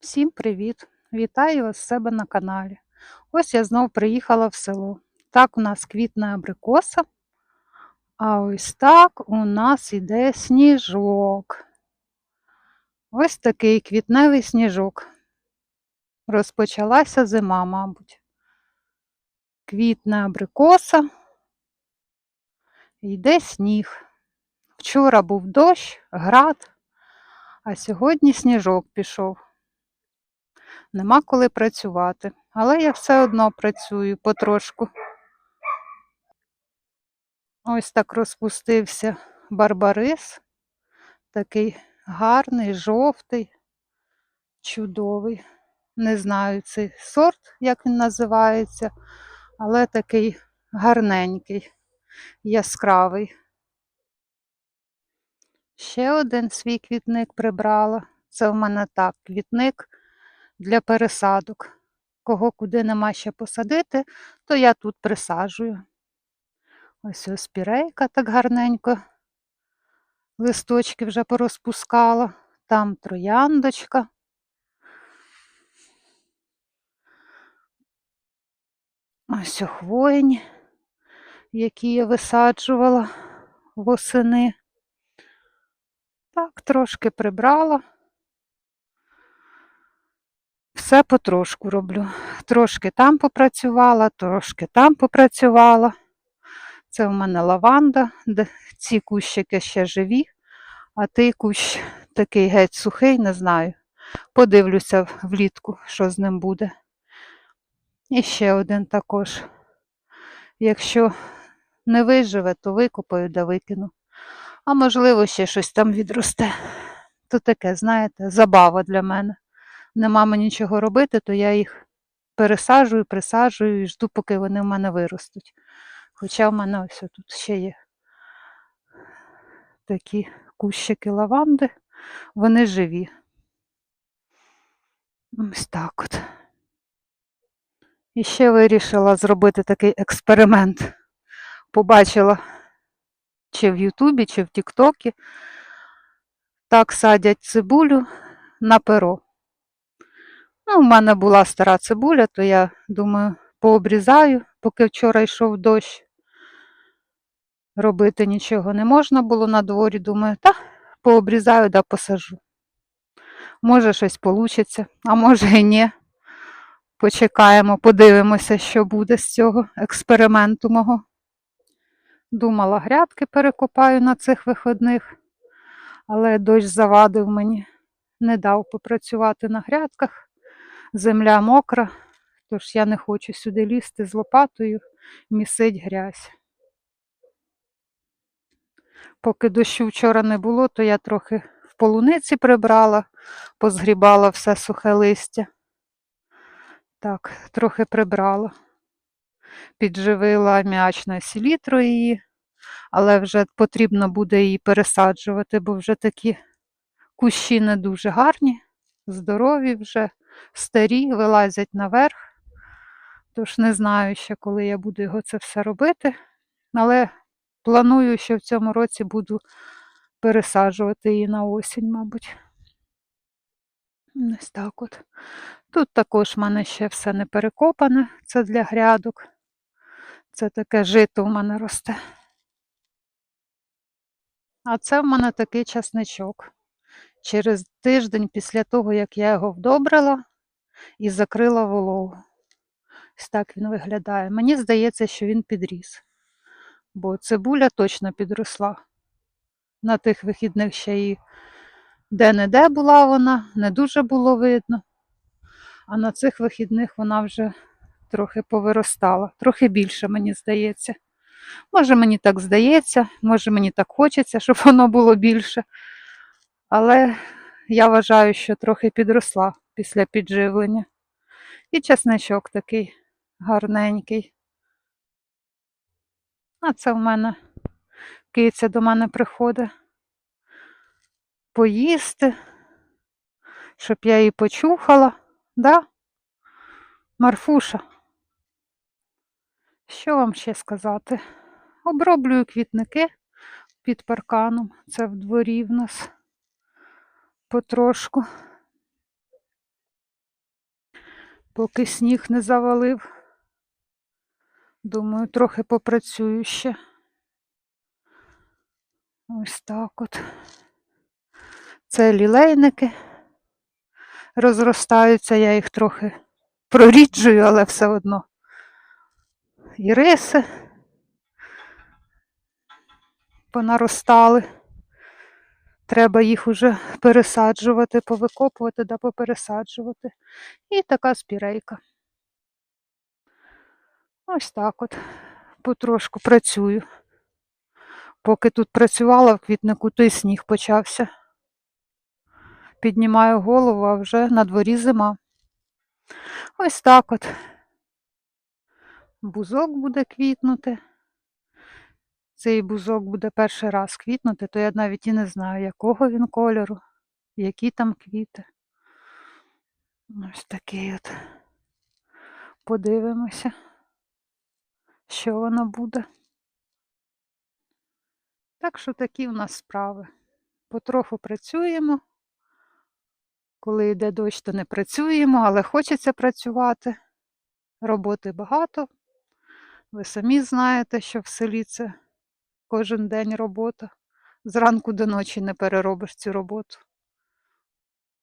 Всім привіт! Вітаю вас в себе на каналі. Ось я знов приїхала в село. Так у нас квітне абрикоса, а ось так у нас іде сніжок. Ось такий квітневий сніжок. Розпочалася зима, мабуть. Квітне абрикоса, йде сніг. Вчора був дощ, град, а сьогодні сніжок пішов. Нема коли працювати, але я все одно працюю потрошку. Ось так розпустився барбарис, такий гарний, жовтий, чудовий. Не знаю цей сорт, як він називається, але такий гарненький, яскравий. Ще один свій квітник прибрала. Це в мене так, квітник для пересадок. Кого куди нема ще посадити, то я тут присаджую. Ось ось пірейка так гарненько. Листочки вже порозпускала. Там трояндочка. Ось хвойні, які я висаджувала восени. Так, трошки прибрала. Все потрошку роблю. Трошки там попрацювала, трошки там попрацювала. Це в мене лаванда, де ці кущики ще живі, а той кущ такий геть сухий, не знаю. Подивлюся влітку, що з ним буде. І ще один також. Якщо не виживе, то викопаю да викину. А можливо, ще щось там відросте. То таке, знаєте, забава для мене. Нема мені нічого робити, то я їх пересаджую, присаджую і жду, поки вони в мене виростуть. Хоча в мене ось тут ще є такі кущики лаванди, вони живі. Ось так от. І ще вирішила зробити такий експеримент. Побачила чи в Ютубі, чи в Тіктокі. Так садять цибулю на перо. Ну, У мене була стара цибуля, то я думаю, пообрізаю, поки вчора йшов дощ. Робити нічого не можна було на дворі. Думаю, та пообрізаю да посажу. Може, щось вийде, а може і ні. Почекаємо, подивимося, що буде з цього експерименту мого. Думала, грядки перекопаю на цих виходних, але дощ завадив мені, не дав попрацювати на грядках. Земля мокра, тож я не хочу сюди лізти з лопатою, місить грязь. Поки дощу вчора не було, то я трохи в полуниці прибрала, позгрібала все сухе листя. Так, трохи прибрала. Підживила м'ячною селітрою її, але вже потрібно буде її пересаджувати, бо вже такі кущі не дуже гарні, здорові вже, старі, вилазять наверх. Тож не знаю ще, коли я буду його це все робити. Але планую, що в цьому році буду пересаджувати її на осінь, мабуть. Ось так от. Тут також в мене ще все не перекопане, це для грядок. Це таке жито в мене росте. А це в мене такий часничок. Через тиждень після того, як я його вдобрила і закрила вологу. Ось так він виглядає. Мені здається, що він підріс, бо цибуля точно підросла. На тих вихідних ще і де-не-де була вона, не дуже було видно. А на цих вихідних вона вже трохи повиростала, трохи більше, мені здається. Може, мені так здається, може мені так хочеться, щоб воно було більше. Але я вважаю, що трохи підросла після підживлення. І чесничок такий гарненький. А це в мене киця до мене приходить поїсти, щоб я її почухала, да? Марфуша. Що вам ще сказати? Оброблюю квітники під парканом. Це в дворі в нас потрошку. Поки сніг не завалив. Думаю, трохи попрацюю ще. Ось так от. Це лілейники. Розростаються, я їх трохи проріджую, але все одно. Іриси понаростали. Треба їх уже пересаджувати, повикопувати да попересаджувати. І така спірейка. Ось так от. Потрошку працюю. Поки тут працювала в квітнику, то й сніг почався. Піднімаю голову, а вже на дворі зима. Ось так от. Бузок буде квітнути. Цей бузок буде перший раз квітнути, то я навіть і не знаю, якого він кольору, які там квіти. Ось такий от. Подивимося, що воно буде. Так що такі в нас справи. Потроху працюємо. Коли йде дощ, то не працюємо, але хочеться працювати. Роботи багато. Ви самі знаєте, що в селі це кожен день робота. Зранку до ночі не переробиш цю роботу.